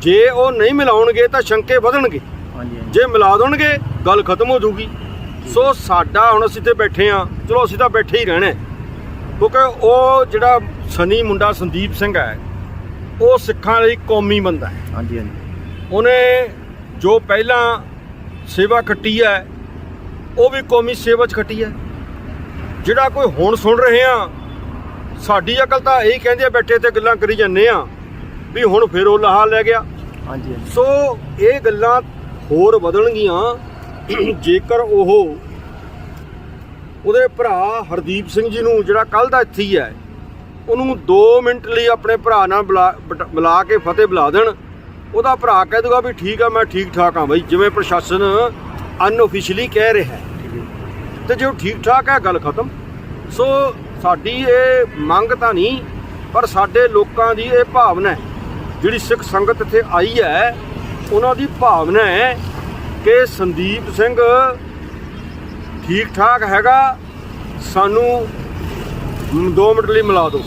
ਜੇ ਉਹ ਨਹੀਂ ਮਿਲਾਉਣਗੇ ਤਾਂ ਸ਼ੰਕੇ ਵਧਣਗੇ। ਜੇ ਮਿਲਾ ਦੇਣਗੇ ਗੱਲ ਖਤਮ ਹੋ ਜਾਊਗੀ। ਸੋ ਸਾਡਾ ਹੁਣ ਅਸੀਂ ਤੇ ਬੈਠੇ ਆ। ਚਲੋ ਅਸੀਂ ਤਾਂ ਬੈਠੇ ਹੀ ਰਹਿਣਾ। ਕਿਉਂਕਿ ਉਹ ਜਿਹੜਾ ਸਨੀ ਮੁੰਡਾ ਸੰਦੀਪ ਸਿੰਘ ਹੈ ਉਹ ਸਿੱਖਾਂ ਲਈ ਕੌਮੀ ਬੰਦਾ ਹੈ। ਹਾਂਜੀ ਹਾਂਜੀ। ਉਹਨੇ ਜੋ ਪਹਿਲਾਂ ਸੇਵਾ ਖੱਟੀ ਹੈ ਉਹ ਵੀ ਕੌਮੀ ਸੇਵਾ 'ਚ ਖੱਟੀ ਹੈ। ਜਿਹੜਾ ਕੋਈ ਹੁਣ ਸੁਣ ਰਹੇ ਆ ਸਾਡੀ ਅਕਲ ਤਾਂ ਇਹੀ ਕਹਿੰਦੇ ਆ ਬੈਠੇ ਤੇ ਗੱਲਾਂ ਕਰੀ ਜਾਂਦੇ ਆ। ਵੀ ਹੁਣ ਫਿਰ ਉਹ ਲਾਹਾ ਲੈ ਗਿਆ। ਹਾਂਜੀ ਸੋ ਇਹ ਗੱਲਾਂ ਹੋਰ ਵਧਣਗੀਆਂ। ਜੇਕਰ ਉਹ ਉਹਦੇ ਭਰਾ ਹਰਦੀਪ ਸਿੰਘ ਜੀ ਨੂੰ ਜਿਹੜਾ ਕੱਲ ਦਾ ਇੱਥੇ ਹੀ ਹੈ ਉਹਨੂੰ 2 ਮਿੰਟ ਲਈ ਆਪਣੇ ਭਰਾ ਨਾਲ ਬੁਲਾ- ਕੇ ਫਤਿਹ ਬੁਲਾ ਦੇਣ ਉਹਦਾ ਭਰਾ ਕਹਿ ਦੂਗਾ ਵੀ ਠੀਕ ਆ ਮੈਂ ਠੀਕ ਠਾਕ ਆ ਬਈ। ਜਿਵੇਂ ਪ੍ਰਸ਼ਾਸਨ ਅਨਆਫੀਸ਼ੀਅਲੀ ਕਹਿ ਰਿਹਾ ਹੈ। ਤੇ ਜੇ ਉਹ ਠੀਕ ਠਾਕ ਹੈ ਗੱਲ ਖਤਮ। ਸੋ ਸਾਡੀ ਇਹ ਮੰਗ ਤਾਂ ਨਹੀਂ ਪਰ ਸਾਡੇ ਲੋਕਾਂ ਦੀ ਇਹ ਭਾਵਨਾ ਹੈ ਜਿਹੜੀ ਸਿੱਖ ਸੰਗਤ ਇੱਥੇ ਆਈ ਹੈ, ਉਹਨਾਂ ਦੀ ਭਾਵਨਾ ਹੈ ਕਿ ਸੰਦੀਪ ਸਿੰਘ ਠੀਕ ਠਾਕ ਹੈਗਾ, ਸਾਨੂੰ 2 ਮਿੰਟ ਲਈ ਮਿਲਾ ਦਿਓ।